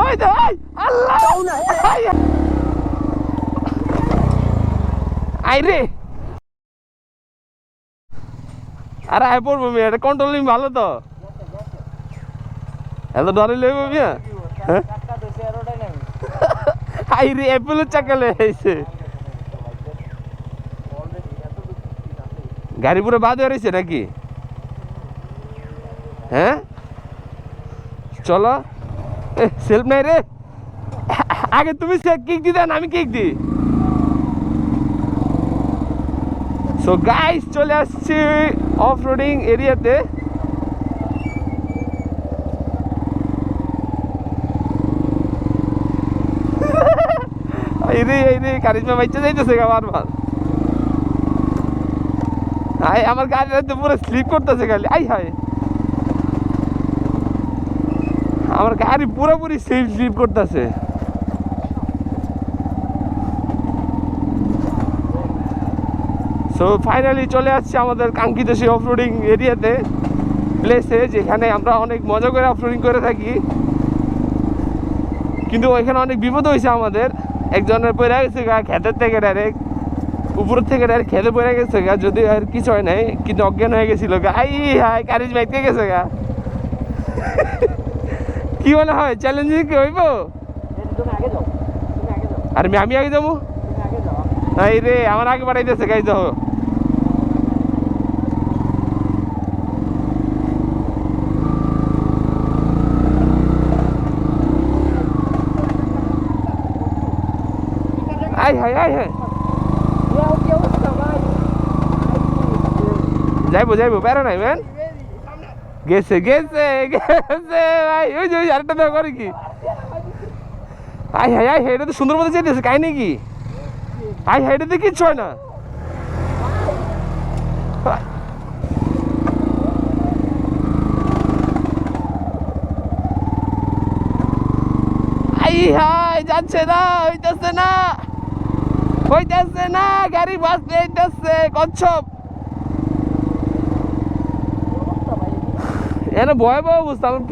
ওই দে আল্লাহ! আই রে। আরে আয় পড়ব মিয়া এটা কন্ট্রোলিং ভালো তো। এত ডরে লইব মিয়া? হ্যাঁ? আই রে অ্যাপেলের চাকা আইছে। গাড়ি পুরো বাদ হয়ে রয়েছে নাকি? হ্যাঁ? চলো। সেলফ নাই রে। আগে তুমি কিক দি দেন আমি কিক দিই সো গাইস চলে আসছি অফ রোডিং এরিয়াতে এই রে এই রে কারিজমা বাচ্চা যাইতেছে গা বারবার। আই আমার গাড়িটা তো পুরো স্লিপ করতেছে খালি। আই হায়। আমার গাড়ি পুরোপুরি স্লিপ স্লিপ করতেছে। সো ফাইনালি চলে আসছি আমাদের কাঙ্ক্ষিত সেই অফরোডিং এরিয়াতে প্লেসে যেখানে আমরা অনেক মজা করে অফরোডিং করে থাকি। কিন্তু ওইখানে অনেক বিপদ হয়েছে আমাদের। একজনের পড়ে গেছে গা, খেতের থেকে ডাইরেক্ট উপর থেকে ডাইরেক্ট খেতে পড়ে গেছে গা যদি আর কিছু হয় নাই, কিন্তু অজ্ঞান হয়ে গেছিল গা। আই হাই কারিজ বাইতে গেছে গা? কি মনে হয় চ্যালেঞ্জিং কি হইব তুমি আগে যাও। তুমি আগে যাও। আর আমি- আমি আগে যাব? তুমি আগে যাও। এই রে আমার আগে বাড়াইতেছে গাই যাও আই হাই আই হাই। ইয়া কি অবস্থা ভাই যাইবো যাইবো প্যারা নাই ম্যান গেছে গেছে গেছে, ভাই। ওই যে আরেকটা দেওয়া করে কি? আই হাই আই এটা তো সুন্দর মতো যেতেছে কাই নাকি আই হাই এটা তো কিচ্ছু হয় না। আই হাই যাচ্ছে না, হইতেছে না। হইতেছে না, গাড়ি বাস হইতেছে, কচ্ছপ। এনে ভয়াবহ অবস্থা আমার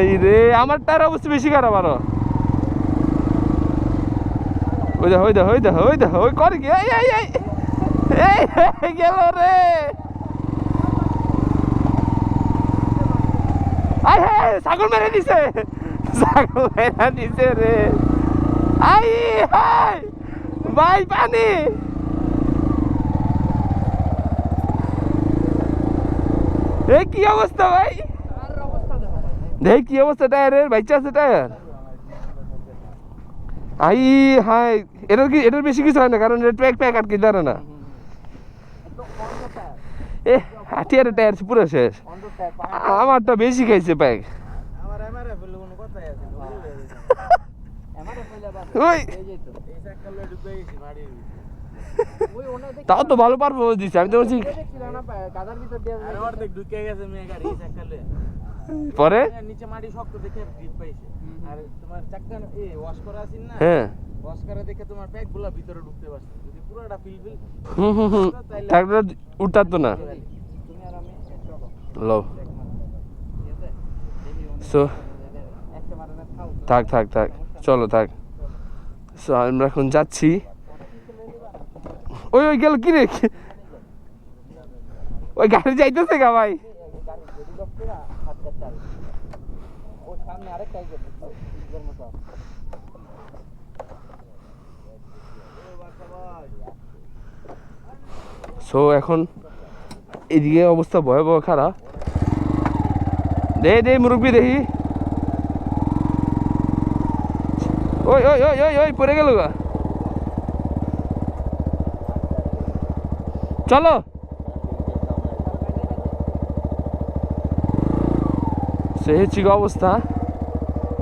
এই রে আমার টায়ার অবস্থা বেশি খারাপ আরও। ওই দে ওই দে ওই দে ওই দে ওই কি? এই এই এই এই, গেল রে। আই হে ছাগল মেরে দিছে ছাগল মেরে দিছে রে। আই হাই ভাই পানি। এই কি অবস্থা ভাই? দেখ কি অবস্থা টায়ারের বাইচা আছে টায়ার আই হাই এটার কি এটার বেশি কিছু হয় না কারণ এটা প্যাক প্যাক আটকে ধরে না। এ হাতিয়ারের টায়ার পুরো শেষ। আমারটা বেশি খাইছে প্যাক ওই। তাও তো ভালো পারফরমেন্স দিচ্ছে আমি তো বলছি পরে? নিচে মাটি শক্ত দেখে গ্রিপ পাইছে। আর তোমার চাক্কা এ ওয়াশ করা না? হ্যাঁ। ওয়াশ করা দেখে তোমার প্যাকগুলা ভিতরে ঢুকতে পারছে। যদি পুরোটা ফিল ফিল হুম হুম হুম। থাকলে উঠতার না। তুমি আর আমি চলো লো। সো থাক থাক থাক। চলো থাক। সো আমরা এখন যাচ্ছি। ওই ওই গেল কি রে? ওই গাড়ি যাইতেছে গা ভাই। সো এখন এদিকে অবস্থা ভয়াবহ খারাপ। দে দে, মুরব্বী, দেখি। ওই ওই ওই ওই ওই, পড়ে গেল গা। চলো। সে গো অবস্থা।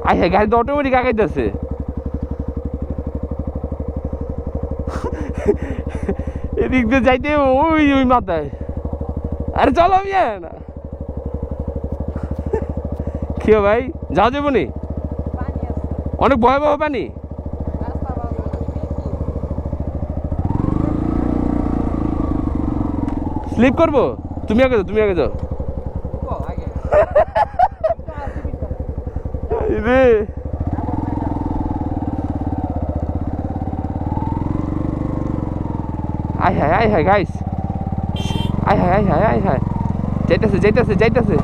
আই হ্যাঁ গাড়ি তো অটোমেটিক আগাইতেছে। এদিক দিয়ে যাইতে ওই ওই মাথায়। আরে চলো মিয়া না। কি ভাই যাও যাব নি? অনেক ভয়াবহ পানি রাস্তা ভালো স্লিপ করব? তুমি আগে যাও, তুমি আগে যাও। রে আয় হায় আয় হায় গাইস আয় হায় আয় হায় আয় হায়। যাইতেছে যাইতেছে যাইতেছে।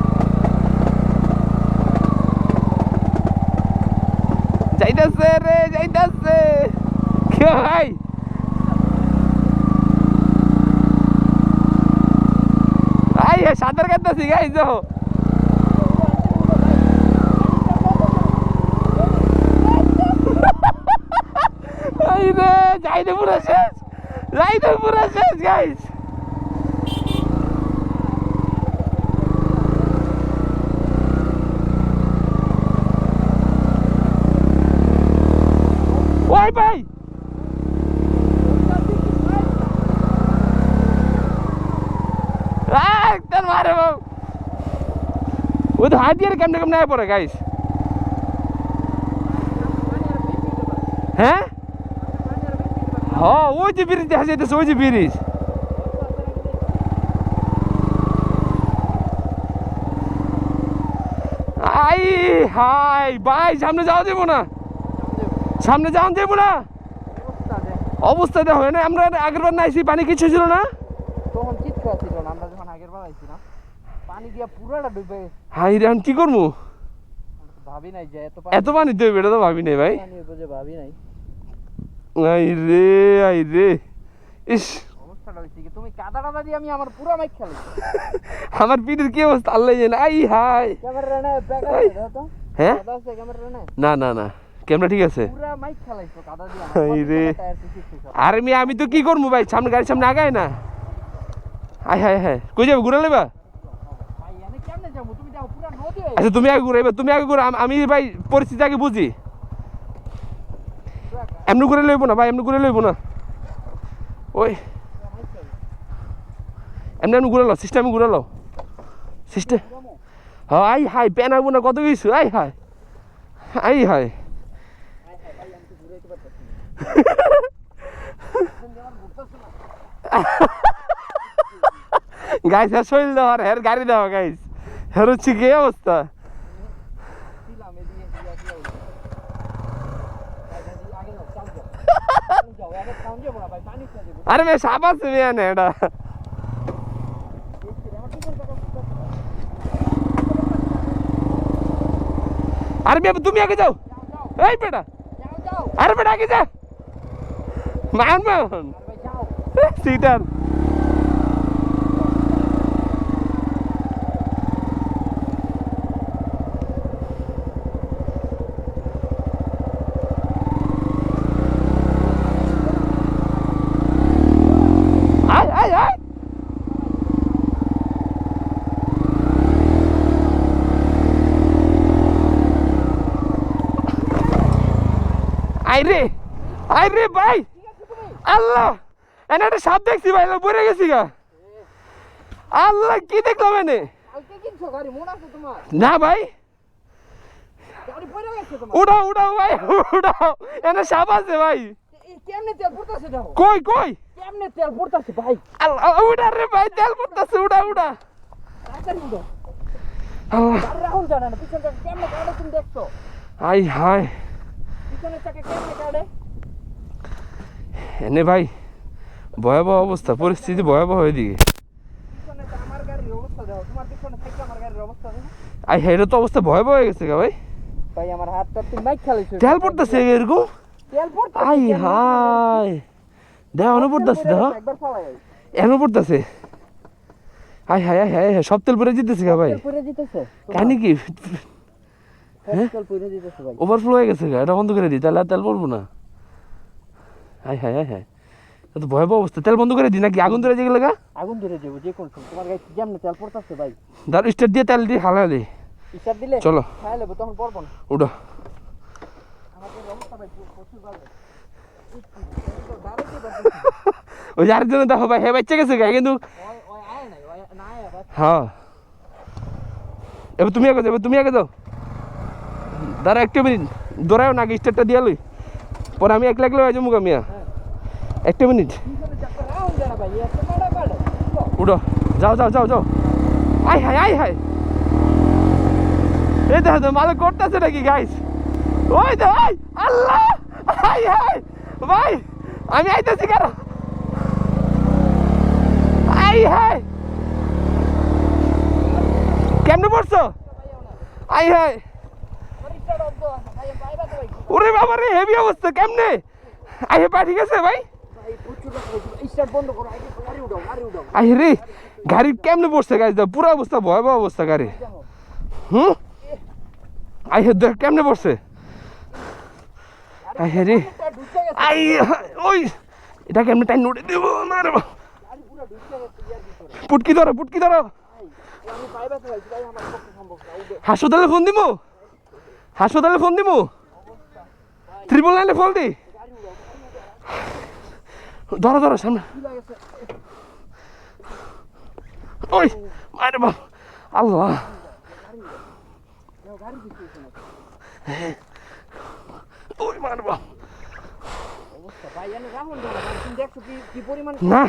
যাইতেছে রে, যাইতেছে। কে ভাই আয় হায় সাঁতার কাটতেছি গাইস দেখো। যাইতে পুরো শেষ যাইতে পুরো শেষ গাইস ওই ভাই একদম মারে বাবু ও তো হাত দিয়ে কেমনে কেমনে আয় পড়ে গাইস হ্যাঁ? হ্যাঁ ওই যে ব্রিজ দেখা যাইতেছে, ওই যে ব্রিজ। আই হাই, ভাই, সামনে যাওয়া যাব না? সামনে যাওয়া যাব না? অবস্থা দেখো না আমরা আগের বার নাইছি, পানি কিছু ছিল না? তখন ছিল না, আমরা যখন আইছিলাম। পানি দিয়া পুরোটা ডুবে। হাই রে এখন কি করব? ভাবি নাই যে এত এত পানি তো এটা তো ভাবি নাই ভাই। ভাবি নাই। আই রে আই রে। ইস। তুমি কাদা টাদা দিয়ে আমি আমার পুরো মাইক খেলি আমার পিঠের কি অবস্থা? আল্লাহ জানে। I high. ক্যামেরা তো। হ্যাঁ? না। না না ক্যামেরা ঠিক আছে। আরে মি আমি তো কি করব ভাই? সামনে গাড়ির সামনে আগায় না। আয় হায় হ্যাঁ কই যাবে? ঘুরে লেবা ভাই এনে কেমনে যাব তুমি যাও পুরো নদী হয়ে আচ্ছা তুমি আগে ঘুরাইবা তুমি আগে ঘুরে, আমি ভাই পরিস্থিতি আগে বুঝি। এমনি ঘুরে লইব না, ভাই, এমনি ঘুরে লইব না। ওই। এমনি এমনি ঘুরে লো সিস্টেমে ঘুরে লো সিস্টেম আই হাই প্যান আইব না, কত কিছু, আই হাই আই হাই গাইস শৈল দেওয়ার হ্যার গাড়ি দেওয়া, গাইস। হ্যার হচ্ছে কি অবস্থা? আরে মে সাপ আছে মেয়ানে এটা। আরে মেয়ে তুমি আগে যাও। এই বেটা আরে বেটা আগে যা। মান মান সিটার আয় আয় আয় আয় রে আয় রে ভাই। আল্লাহ এনে একটা সাপ দেখছি ভাই পড়ে গেছি গা। আল্লাহ কি দেখলাম এনে? মনে না ভাই। উঠাও উঠাও ভাই উঠাও। এনে সাপ আছে ভাই। কই কই? কেমনে তেল পড়তাছে ভাই? আল্লাহ উঠা রে ভাই তেল পড়তেছে উঠা উঠা। আল্লাহ। রাহুল জানে না পিছন কেমনে কাটে তুমি দেখছ? আই হাই পিছনের চাকা কেমনে কাটে এনে ভাই ভয়াবহ অবস্থা পরিস্থিতি ভয়াবহ এদিকে আই হেটা তো অবস্থা ভয়াবহ হয়ে গেছে গা ভাই। ভাই আমার হাতটা তুমি বাইক তেল পড়তেছে এরকম? তেল পড়তাছে আই? হাই দেখো এনে পড়তেছে দেখো। একবার ফালাই এনে পড়তেছে। আই হাই হাই হাই সব তেল পরে জিতেছে গা ভাই। তেল পড়ে দিতেছে কাহিনি কি হ্যাঁ তেল পড়ে দিতেছে ভাই ওভারফ্লো হয়ে গেছে এটা বন্ধ করে দিই তাহলে আর তেল পড়ব না। হাই হাই হাই হাই তো ভয়াবহ অবস্থা। তেল বন্ধ করে দিই নাকি? আগুন ধরে যেগুলো গা? আগুন ধরে যাব যে কোন তোমার গাড়ি কেমনে তেল পড়তাছে ভাই? ধর স্টার্ট দিয়ে তেল দিয়ে হালা ইসার দিলে? চলো। খাই লেবো তখন পড়ব না। ভালো। ওই যে আরেকজন দেখো ভাই হ্যাঁ বাচ্চা গেছে গা কিন্তু হ্যাঁ। এবার তুমি আগে যাও এবার তুমি আগে যাও। দাঁড়া, একটা মিনিট। দৌড়াও না স্টার্টটা দিয়ে লই। পরে আমি একলা একলা হয়ে যাব মিয়া। একটা মিনিট। উঠো। যাও যাও যাও যাও। আয় হায় আয় হায়। এই দেখো মালিক করতেছে নাকি গাইস ওই তো ভাই আল্লাহ! হাই হাই ভাই, আমি আইতেছি কেন? আই হাই কেমনে পড়ছো? আই হাই ওরে বাবা রে, হেভি অবস্থা, কেমনে? আই হে পা ঠিক আছে ভাই। আই রে, গাড়ি কেমনে পড়ছে গাড়ি? পুরো অবস্থা, ভয়াবহ অবস্থা গাড়ি। হুম? আই হে দেখ, কেমনে পড়ছে আই হে রে। আই ওই, এটা কেমনে টাইম নোটে দেবো আমার? পুটকি ধরো পুটকি ধরো। হাসপাতালে ফোন দিমু হাসপাতালে ফোন দিমু? ত্রিপল নাইনে ফোন দি? ধরো ধরো সামনে। ওই আরে বাপ আল্লাহ। ওই মার বাপ। না।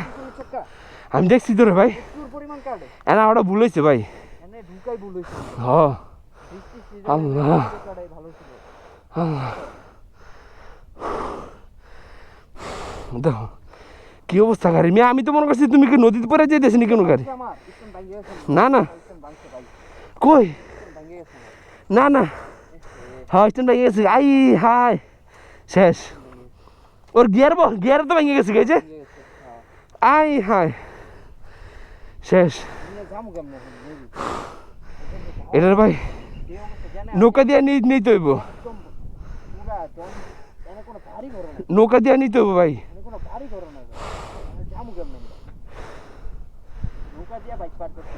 আমি দেখছি তো রে ভাই এনা ওটা ভুল হয়েছে ভাই। এনে ঢুকাই ভুল হয়েছে হ। বৃষ্টি আল্লাহ। দেখো কি অবস্থা গাড়ি? মেয়ে আমি তো মনে করছি তুমি কি নদীতে পরে যেতেছি নি কোনো গাড়ি? না না। কই? না না। হ্যাঁ স্ট্যান্ড ভেঙে গেছে। আই হাই শেষ। ওর গিয়ার বল গিয়ার তো ভেঙে গেছে গেছে আই হাই শেষ। এটার ভাই নৌকা দিয়ে নিয়ে নিতে হইব। নৌকা দিয়ে নিতে হইব ভাই। নৌকা দিয়ে বাইক পার করতে